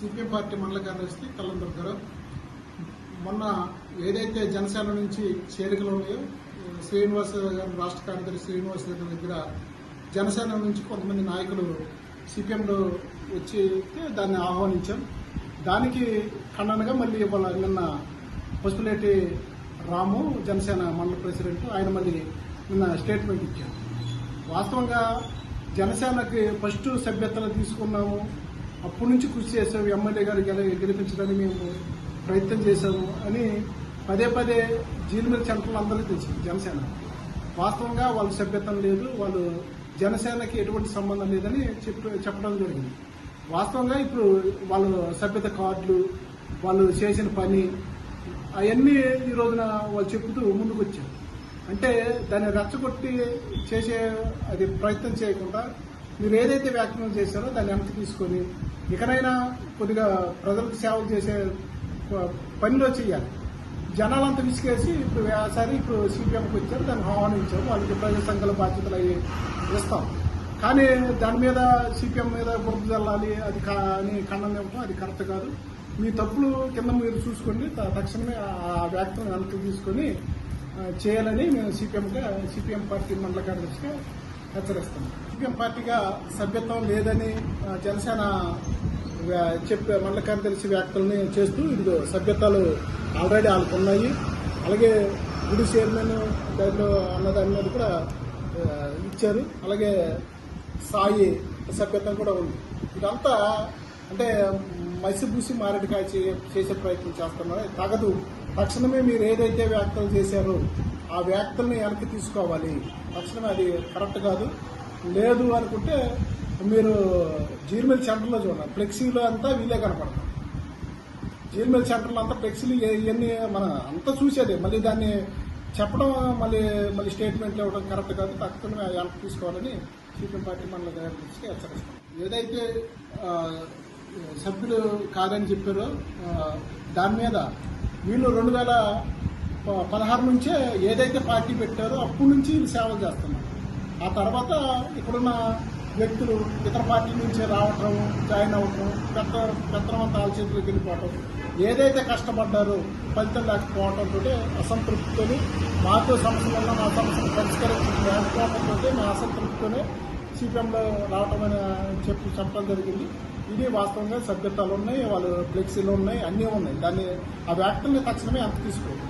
CPM party మండల కార్యదర్శి కల్లందర్ గారు మొన్న ఏదైతే జనసేన నుంచి చేరికలు ఉన్నాయో శ్రీనివాస గారు రాష్ట్ర కార్యదర్శి శ్రీనివాస గారి దగ్గర జనసేన నుంచి కొంతమంది నాయకులు సిపిఎంలో వచ్చి దాన్ని ఆహ్వానించాం దానికి ఖండనగా మళ్ళీ ఇవాళ నిన్న పసుపులేటి రాము జనసేన మండల ప్రెసిడెంట్ ఆయన మళ్ళీ నిన్న స్టేట్మెంట్ ఇచ్చారు. వాస్తవంగా జనసేనకి ఫస్ట్ సభ్యతలు తీసుకున్నాము. అప్పటి నుంచి కృషి చేసాము ఎమ్మెల్యే గారు గెలిపించడానికి మేము ప్రయత్నం చేశాము అని పదే పదే జీలిమిల్ సెంటర్లు అందరికీ తెలుసు జనసేన. వాస్తవంగా వాళ్ళ సభ్యత్వం లేదు. వాళ్ళు జనసేనకి ఎటువంటి సంబంధం లేదని చెప్పడం జరిగింది. వాస్తవంగా ఇప్పుడు వాళ్ళు సభ్యత కార్డులు వాళ్ళు చేసిన పని అవన్నీ ఈ రోజున వాళ్ళు చెప్తూ ముందుకు వచ్చారు అంటే దాన్ని రచ్చగొట్టి చేసే అది ప్రయత్నం చేయకుండా మీరు ఏదైతే వ్యాఖ్యానం చేశారో దాన్ని వెనక్కి తీసుకొని ఇకనైనా కొద్దిగా ప్రజలకు సేవలు చేసే ప- పనిలో చేయాలి. జనాలంతా విసిగేసి ఇప్పుడు వేసారి ఇప్పుడు సిపిఎంకి వచ్చారు దాన్ని ఆహ్వానించారు. వాళ్ళకి ప్రజా సంఘాల బాధ్యతలు అవి ఇస్తాం. కానీ దాని మీద సిపిఎం మీద బురద చల్లాలి అది కా- అని ఖండన అది కరెక్ట్ కాదు. మీ తప్పులు కింద మీరు చూసుకోండి. తక్షణమే ఆ వ్యాఖ్యలను వెనక్కి తీసుకొని చేయాలని మేము సిపిఎంగా సిపిఎం పార్టీ మండల కార్యదర్శిగా హెచ్చరిస్తాం సిపిఎం పార్టీగా సభ్యత్వం లేదని జనసేన చెప్పే మండల తెలిసి వ్యాఖ్యలని చేస్తూ ఇదిగో సభ్యతలు ఆల్రెడీ వాళ్ళకు ఉన్నాయి అలాగే గుడి చైర్మన్ దాంట్లో అన్నదాని మీద కూడా ఇచ్చారు. అలాగే సాయి సభ్యత్వం కూడా ఉంది. ఇదంతా అంటే మసిబూసి మారేటికాయ చే- చేసే ప్రయత్నం చేస్తున్నారు? తగదు. తక్షణమే మీరు ఏదైతే వ్యాఖ్యలు చేశారో ఆ వ్యాఖ్యల్ని వెనక్కి తీసుకోవాలి. తక్షణమే అది కరెక్ట్ కాదు. లేదు అనుకుంటే మీరు జీర్మిల్ సెంటర్లో చూడండి. ఫ్లెక్సీలో అంతా వీలే కనపడతాం జీర్మిల్ సెంటర్లో అంతా ఫ్లెక్సీలు ఇవన్నీ మన అంతా చూసేది. మళ్ళీ దాన్ని చెప్పడం మళ్ళీ మళ్ళీ స్టేట్మెంట్ ఇవ్వడం కరెక్ట్ కాదు. తక్షణమే వెనక్కి తీసుకోవాలని సీపీఎం పార్టీ మండల దృష్టికి హెచ్చరిస్తాం ఏదైతే సభ్యులు కాదని చెప్పారో దాని మీద వీళ్ళు రెండు వేల పదహారు నుంచే ఏదైతే పార్టీ పెట్టారో అప్పటి నుంచి సేవలు చేస్తున్నారు. ఆ తర్వాత ఇక్కడున్న వ్యక్తులు ఇతర పార్టీల నుంచి రావటం జాయిన్ అవ్వటం పెద్ద పెత్తనం తాళ్ళ చేతులకు వెళ్ళిపోవటం ఏదైతే కష్టపడ్డారో ఫలితం లేకపోవడంతో అసంతృప్తితో మాతో సమస్యల వల్ల మా సమస్యలు పరిష్కరించకపోవడంతో మా అసంతృప్తితోనే సిపిఎంలో రావటం అని చెప్పి చెప్పడం జరిగింది. ఇది వాస్తవంగా సభ్యతలు ఉన్నాయి వాళ్ళు ఫ్లెక్సీలు ఉన్నాయి అన్నీ ఉన్నాయి. దాన్ని ఆ వ్యాఖ్యల్ని తక్షణమే అంత తీసుకోవాలి